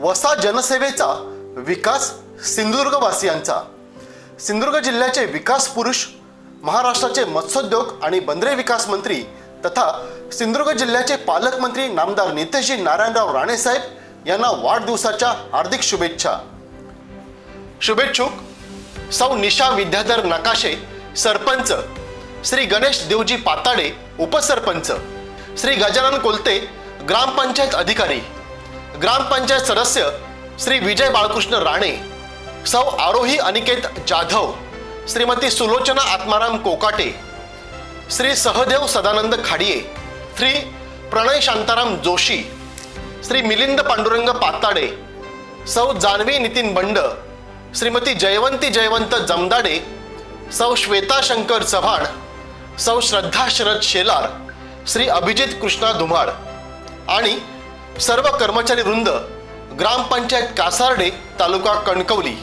वसा जनसेवेचा विकास सिंधुदुर्गवासियांचा. सिंधुदुर्ग जिल्ह्याचे विकास पुरुष महाराष्ट्राचे मत्स्योद्योग आणि बंदरे विकास मंत्री तथा सिंधुदुर्ग जिल्ह्याचे पालकमंत्री नामदार नितेशजी नारायणराव राणेसाहेब यांना वाढदिवसाच्या हार्दिक शुभेच्छा. शुभेच्छुक सौ निशा विद्याधर नकाशे सरपंच श्री गणेश देवजी पाताडे उपसरपंच श्री गजानन कोलते ग्रामपंचायत अधिकारी ग्रामपंचायत सदस्य श्री विजय बाळकृष्ण राणे सौ आरोही अनिकेत जाधव श्रीमती सुलोचना आत्माराम कोकाटे श्री सहदेव सदानंद खाडिये श्री प्रणय शांताराम जोशी श्री मिलिंद पांडुरंग पाताडे सौ जानवी नितीन बंड श्रीमती जयवंती जयवंत जमदाडे सौ श्वेता शंकर चव्हाण सौ श्रद्धा शरद शेलार श्री अभिजित कृष्णा धुमाळ आणि सर्व कर्मचारी वृंद ग्रामपंचायत कासार्डे तालुका कणकवली.